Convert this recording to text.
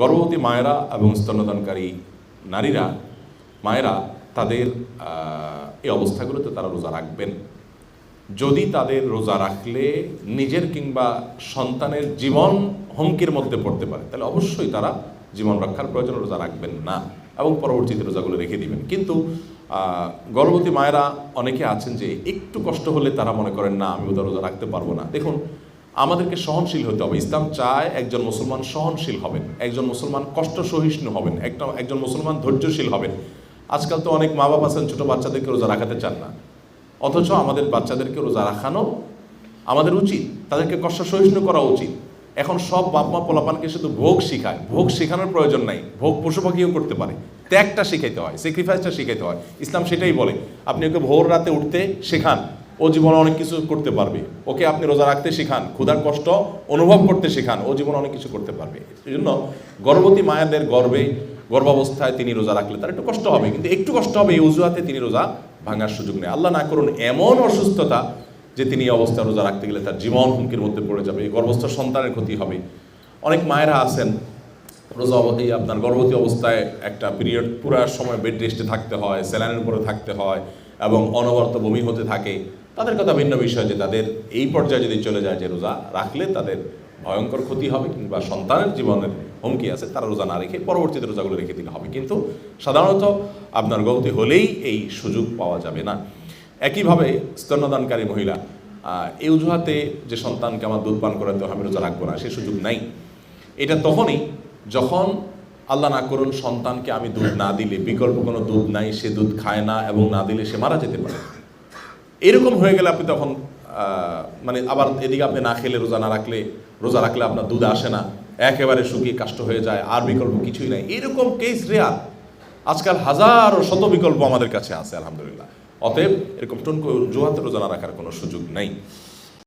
গর্ভবতী মায়েরা এবং স্তন্যদানকারী নারীরা, মায়েরা তাদের এই অবস্থাগুলোতে তারা রোজা রাখবেন। যদি তাদের রোজা রাখলে নিজের কিংবা সন্তানের জীবন হুমকির মধ্যে পড়তে পারে, তাহলে অবশ্যই তারা জীবন রক্ষার প্রয়োজন রোজা রাখবেন না এবং পরবর্তীতে রোজাগুলো রেখে দিবেন। কিন্তু গর্ভবতী মায়েরা অনেকে আছেন যে একটু কষ্ট হলে তারা মনে করেন, না, আমি ওদের রোজা রাখতে পারব না। দেখুন আমাদেরকে সহনশীল হতে হবে। ইসলাম চায় একজন মুসলমান সহনশীল হবেন, একজন মুসলমান কষ্ট সহিষ্ণু হবেন, একটা, একজন মুসলমান ধৈর্যশীল হবেন। আজকাল তো অনেক মা বাবা আছেন, ছোটো বাচ্চাদেরকে রোজা রাখাতে চান না। অথচ আমাদের বাচ্চাদেরকে রোজা রাখানো আমাদের উচিত, তাদেরকে কষ্ট সহিষ্ণু করা উচিত। এখন সব বাপ মা পোলাপানকে শুধু ভোগ শেখায়, ভোগ শেখানোর প্রয়োজন নাই, ভোগ পশু পাখিও করতে পারে। ত্যাগটা শিখাইতে হয় স্যাক্রিফাইসটা শিখাইতে হয়। ইসলাম সেটাই বলে, আপনি ওকে ভোর রাতে উঠতে শেখান ও জীবনে অনেক কিছু করতে পারবে। ওকে আপনি রোজা রাখতে শেখান, ক্ষুধার কষ্ট অনুভব করতে শেখান, ও জীবনে অনেক কিছু করতে পারবে। এই জন্য গর্ভবতী মায়েদের গর্বে, গর্ভাবস্থায় তিনি রোজা রাখলে তার একটু কষ্ট হবে, কিন্তু একটু কষ্ট হবে, এই অজুহাতে তিনি রোজা ভাঙার সুযোগ নেই। আল্লাহ না করুন এমন অসুস্থতা যে তিনি অবস্থায় রোজা রাখতে গেলে তার জীবন হুমকির মধ্যে পড়ে যাবে গর্ভস্থ সন্তানের ক্ষতি হবে। অনেক মায়েরা আছেন, রোজা অবধি আপনার গর্ভবতী অবস্থায় একটা পিরিয়ড, পুরো সময় বেড রেস্টে থাকতে হয়, স্যালাইনের উপরে থাকতে হয় এবং অনবরত বমি হতে থাকে। তাদের কথা ভিন্ন বিষয় যে তাদের এই পর্যায়ে যদি চলে যায় যে রোজা রাখলে তাদের ভয়ঙ্কর ক্ষতি হবে কিংবা সন্তানের জীবনের হুমকি আছে, তারা রোজা না রেখে পরবর্তীতে রোজাগুলো রেখে দিলে হবে। কিন্তু সাধারণত আপনার গর্ভবতী হলেই এই সুযোগ পাওয়া যাবে না। একইভাবে স্তন্যদানকারী মহিলা এই অজুহাতে যে সন্তানকে আমার দুধ পান করাতে আমি রোজা রাখব না, সে সুযোগ নাই। এটা তখনই যখন আল্লাহ না করুন সন্তানকে আমি দুধ না দিলে, বিকল্প কোনো দুধ নাই, সে দুধ খায় না এবং না দিলে সে মারা যেতে পারে। এরকম হয়ে গেলে আপনি তখন মানে আবার এদিকে আপনি না খেলে রোজা না রাখলে, রোজা রাখলে আপনার দুধ আসে না, একেবারে শুকিয়ে কাষ্ট হয়ে যায়, আর বিকল্প কিছুই নাই। এরকম কেস রেয়ার আজকাল হাজারো, শত বিকল্প আমাদের কাছে আছে, আলহামদুলিল্লাহ। অতএব এরকম টনকো জোহাতে রোজা না রাখার কোনো সুযোগ নেই।